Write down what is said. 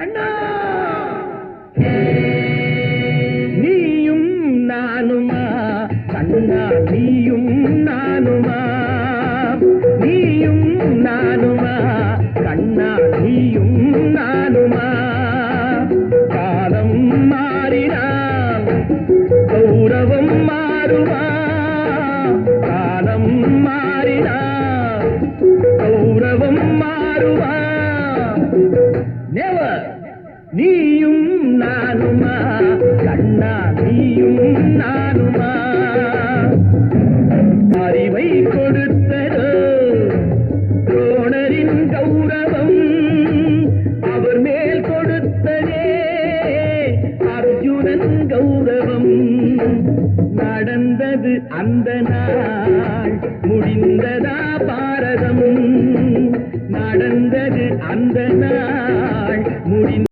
அண்ணா! நீயும் நானுமா? அண்ணா நீயும் நானுமா? நீயும் நானுமா? கண்ணா நீயும் நானுமா? காலம் மாறினால் கௌரவம் நெவர் நீயும் நானுமா? கண்ணா நீயும் நானுமா? அறிவை கொடுத்ததோ துரோணரின் கௌரவம். அவர் மேல் கொடுத்ததே அர்ஜுனன் கௌரவம். நடந்தது அந்த நாள் முடிந்ததா பாரதம். நடந்தது அந்த நாள்.